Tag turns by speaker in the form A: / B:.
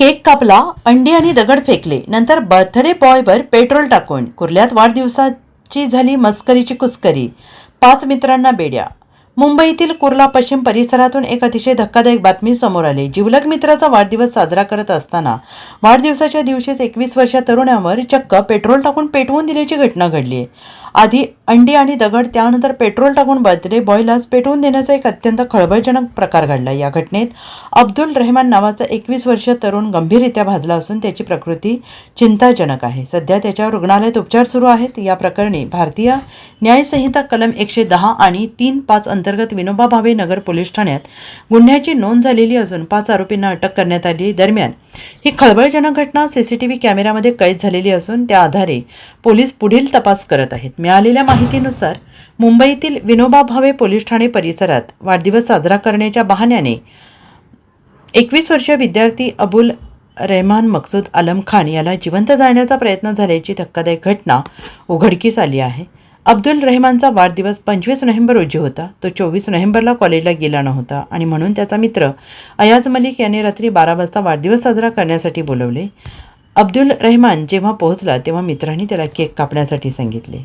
A: Cake कापला अंडी आणि दगड फेकले. नंतर बर्थडे बॉयवर पेट्रोल टाकून कुर्ल्यात वाढदिवसाची झाली मस्करीची कुस्करी. पाच मित्रांना बेड्या. मुंबईतील कुर्ला पश्चिम परिसरातून एक अतिशय धक्कादायक बातमी समोर आली. जिवलग मित्राचा वाढदिवस साजरा करत असताना वाढदिवसाच्या दिवशीच एकवीस वर्षा तरुणावर चक्क पेट्रोल टाकून पेटवून दिल्याची घटना घडली. आहे आधी अंडी आणि दगड त्यानंतर पेट्रोल टाकून बर्थडे बॉयलाच पेटवून देण्याचा एक अत्यंत खळबळजनक प्रकार घडला. या घटनेत अब्दुल रहमान नावाचा एकवीस वर्षीय तरुण गंभीररित्या भाजला असून त्याची प्रकृती चिंताजनक आहे. सध्या त्याच्यावर रुग्णालयात उपचार सुरू आहेत. या प्रकरणी भारतीय न्यायसंहिता कलम एकशे दहा आणि तीन पाच अंतर्गत विनोबा भावे नगर पोलीस ठाण्यात गुन्ह्याची नोंद झालेली असून पाच आरोपींना अटक करण्यात आली. दरम्यान ही खळबळजनक घटना सीसीटीव्ही कॅमेऱ्यामध्ये कैद झालेली असून त्या आधारे पोलीस पुढील तपास करत आहेत. मिळालेल्या माहितीनुसार मुंबईतील विनोबा भावे पोलीस ठाणे परिसरात वाढदिवस साजरा करण्याच्या बहाण्याने एकवीस वर्षीय विद्यार्थी अबुल रेहमान मकसूद आलम खान याला जिवंत जाळण्याचा प्रयत्न झाल्याची धक्कादायक घटना उघडकीस आली आहे. अब्दुल रहमानचा वाढदिवस पंचवीस नोव्हेंबर रोजी होता. तो चोवीस नोव्हेंबरला कॉलेजला गेला नव्हता आणि म्हणून त्याचा मित्र अयाज मलिक याने रात्री बारा वाजता वाढदिवस साजरा करण्यासाठी बोलवले. अब्दुल रहमान जेव्हा पोहोचला तेव्हा मित्रांनी त्याला केक कापण्यासाठी सांगितले.